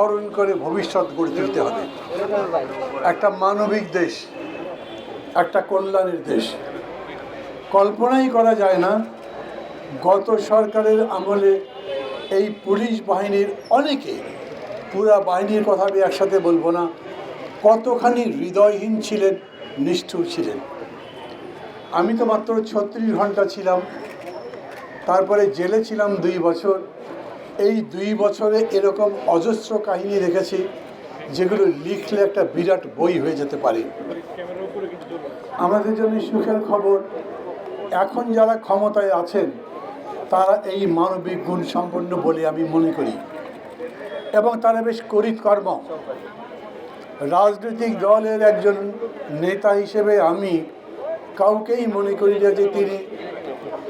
স্মরণ করে ভবিষ্যৎ গড়ে তুলতে হবে। একটা মানবিক দেশ, একটা কল্যাণের দেশ। কল্পনাই করা যায় না, গত সরকারের আমলে এই পুলিশ বাহিনীর অনেকে, পুরা বাহিনীর কথা আমি একসাথে বলব না, কতখানি হৃদয়হীন ছিলেন, নিষ্ঠুর ছিলেন। আমি তো মাত্র ছত্রিশ ঘণ্টা ছিলাম, তারপরে জেলে ছিলাম দুই বছর এই দুই বছরে এরকম অজস্র কাহিনী দেখেছি, যেগুলো লিখলে একটা বিরাট বই হয়ে যেতে পারে। আমাদের জন্য সুখের খবর, এখন যারা ক্ষমতায় আছেন, তারা এই মানবিক গুণ সম্পন্ন বলে আমি মনে করি। এবং তারা বেশ করিতকর্ম রাজনৈতিক দলের একজন নেতা হিসেবে আমি কাউকেই মনে করি না যে তিনি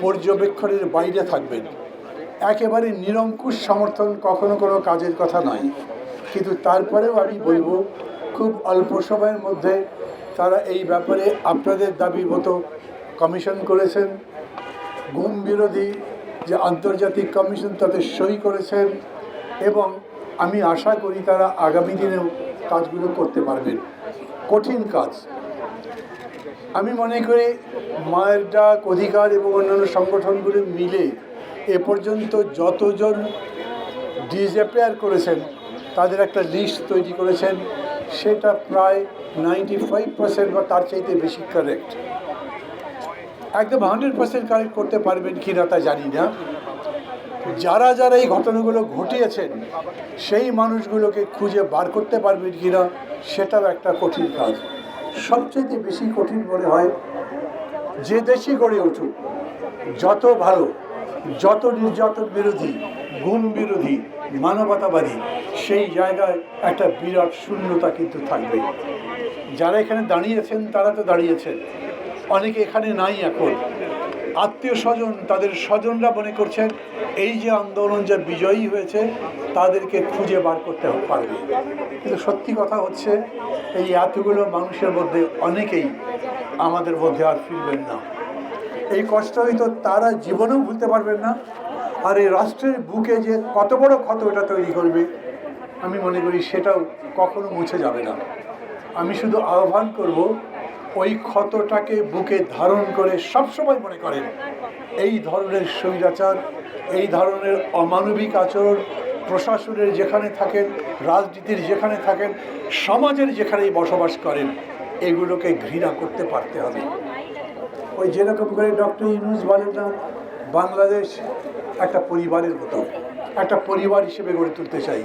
পর্যবেক্ষণের বাইরে থাকবেন। একেবারে নিরঙ্কুশ সমর্থন কখনো কোনো কাজের কথা নয়। কিন্তু তারপরেও আমি বলব, খুব অল্প সময়ের মধ্যে তারা এই ব্যাপারে আপনাদের দাবি মতো কমিশন করেছেন। গুম বিরোধী যে আন্তর্জাতিক কমিশন তাতে সই করেছেন এবং আমি আশা করি তারা আগামী দিনেও কাজগুলো করতে পারবেন। কঠিন কাজ। আমি মনে করি মায়ের ডাক, অধিকার এবং অন্যান্য সংগঠনগুলি মিলে এ পর্যন্ত যতজন ডিসঅ্যাপিয়ার করেছেন, তাদের একটা লিস্ট তৈরি করেছেন, সেটা প্রায় নাইনটি ফাইভ পার্সেন্ট বা তার চাইতে বেশি কারেক্ট একদম হান্ড্রেড পার্সেন্ট কারেক্ট করতে পারবেন কি না তা জানি না। যারা যারা এই ঘটনাগুলো ঘটিয়েছেন, সেই মানুষগুলোকে খুঁজে বার করতে পারবেন কি না, সেটাও একটা কঠিন কাজ। সবচেয়ে বেশি কঠিন মনে হয়, যে দেশই গড়ে উঠুক, যত ভালো যত নির্যাতন বিরোধী, গুম বিরোধী, মানবতাবাদী, সেই জায়গায় একটা বিরাট শূন্যতা কিন্তু থাকবে। যারা এখানে দাঁড়িয়েছেন তারা তো দাঁড়িয়েছেন অনেকে এখানে নাই এখন। আত্মীয় স্বজন, তাদের স্বজনরা মনে করছেন, এই যে আন্দোলন যে বিজয়ী হয়েছে, তাদেরকে খুঁজে বার করতে পারবে। কিন্তু সত্যি কথা হচ্ছে, এই এতগুলো মানুষের মধ্যে অনেকেই আমাদের মধ্যে আর ফিরবেন না। এই কষ্ট হয়তো তারা জীবনেও ভুলতে পারবেন না। আর এই রাষ্ট্রের বুকে যে কত বড় ক্ষত এটা তৈরি করবে, আমি মনে করি সেটাও কখনো মুছে যাবে না। আমি শুধু আহ্বান করব, ওই ক্ষতটাকে বুকে ধারণ করে সবসময় মনে করেন, এই ধরনের স্বৈরাচার, এই ধরনের অমানবিক আচরণ প্রশাসনের যেখানে থাকেন, রাজনীতির যেখানে থাকেন, সমাজের যেখানেই বসবাস করেন, এগুলোকে ঘৃণা করতে পারতে হবে। ওই যেরকম করে ডক্টর ইউনুস বলেন না, বাংলাদেশ একটা পরিবারের মতো, একটা পরিবার হিসেবে গড়ে তুলতে চাই।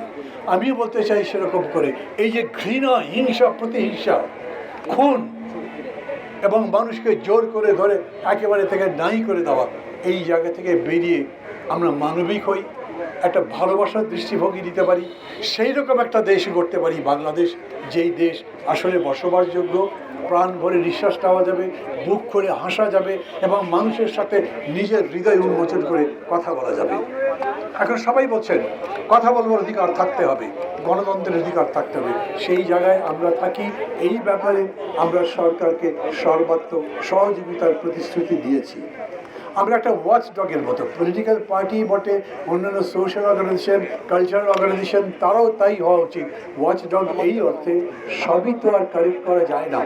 আমিও বলতে চাই সেরকম করে, এই যে ঘৃণা, হিংসা, প্রতিহিংসা, খুন এবং মানুষকে জোর করে ধরে একেবারে থেকে নাই করে দেওয়া, এই জায়গা থেকে বেরিয়ে আমরা মানবিক হই। একটা ভালোবাসার দৃষ্টিভঙ্গি দিতে পারি। সেই রকম একটা দেশ করতে পারি বাংলাদেশ, যেই দেশ আসলে বসবাসযোগ্য, প্রাণ ভরে নিঃশ্বাস নেওয়া যাবে, বুক করে হাসা যাবে এবং মানুষের সাথে নিজের হৃদয় উন্মোচন করে কথা বলা যাবে। এখন সবাই বলছেন, কথা বলবার অধিকার থাকতে হবে, গণতন্ত্রের অধিকার থাকতে হবে। সেই জায়গায় আমরা থাকি, এই ব্যাপারে আমরা সরকারকে সর্বাত্মক সহযোগিতার প্রতিশ্রুতি দিয়েছি। আমরা একটা ওয়াচ ডগের মতো পলিটিক্যাল পার্টি বটে, অন্যান্য সোশ্যাল অর্গানাইজেশন কালচারাল অর্গানাইজেশন তারাও তাই হওয়া উচিত। ওয়াচ ডগ এই অর্থে সবই তো আর কারেক্ট করা যায় না।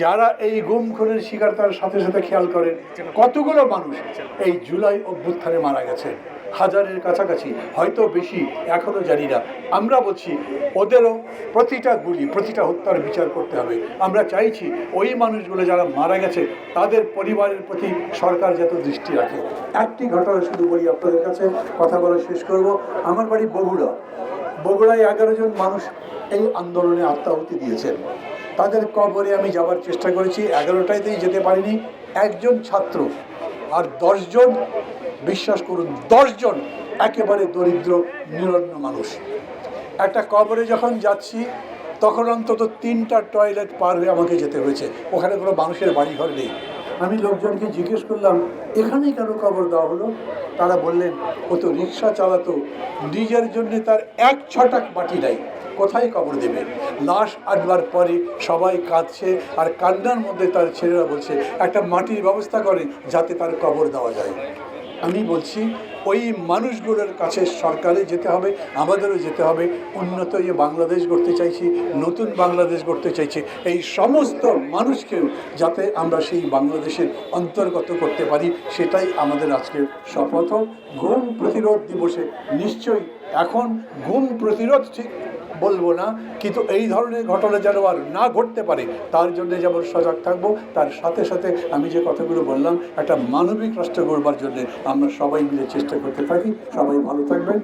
যারা এই গুম খুনের শিকার, তার সাথে সাথে খেয়াল করেন, কতগুলো মানুষ এই জুলাই অভ্যুত্থানে মারা গেছে। হাজারের কাছাকাছি, হয়তো বেশি এখনও জানি না। আমরা বলছি, ওদেরও প্রতিটা গুলি, প্রতিটা হত্যার বিচার করতে হবে। আমরা চাইছি, ওই মানুষগুলো যারা মারা গেছে, তাদের পরিবারের প্রতি সরকার যত দৃষ্টি রাখে। একটি ঘটনা শুধু বলি আপনাদের কাছে, কথা বলা শেষ করব। আমার বাড়ি বগুড়া। বগুড়ায় এগারো জন মানুষ এই আন্দোলনে আত্মাহুতি দিয়েছেন। তাদের কবরে আমি যাওয়ার চেষ্টা করেছি এগারোটাইতেই যেতে পারিনি। একজন ছাত্র আর দশজন বিশ্বাস করুন, দশজন একেবারে দরিদ্র, নিরন্ন মানুষ। একটা কবরে যখন যাচ্ছি, তখন অন্তত তিনটা টয়লেট পার হয়ে আমাকে যেতে হয়েছে। ওখানে কোনো মানুষের বাড়িঘর নেই। আমি লোকজনকে জিজ্ঞেস করলাম এখানেই কেন কবর দেওয়া হলো? তারা বললেন, ও তো রিক্সা চালাতো। নিজের জন্য তার এক ছটাক মাটি নাই। কোথায় কবর দেবে? লাশ আনবার পরে সবাই কাঁদছে আর কান্নার মধ্যে তার ছেলেরা বলছে, একটা মাটির ব্যবস্থা করে যাতে তার কবর দেওয়া যায়। আমি বলছি, ওই মানুষগুলোর কাছে সরকারে যেতে হবে, আমাদেরও যেতে হবে। উন্নত যে বাংলাদেশ গড়তে চাইছি, নতুন বাংলাদেশ গড়তে চাইছি। এই সমস্ত মানুষকেও যাতে আমরা সেই বাংলাদেশের অন্তর্গত করতে পারি, সেটাই আমাদের আজকের শপথ। ঘুম প্রতিরোধ দিবসে নিশ্চয়ই এখন ঘুম প্রতিরোধ ঠিক বলব না, কিন্তু এই ধরনের ঘটনা যেন আর না ঘটতে পারে, তার জন্য যেমন সজাগ থাকব, তার সাথে সাথে আমি যে কথাগুলো বললাম, একটা মানবিক রাষ্ট্র গড়বার জন্য আমরা সবাই মিলে চেষ্টা করতে থাকি। সবাই ভালো থাকবেন।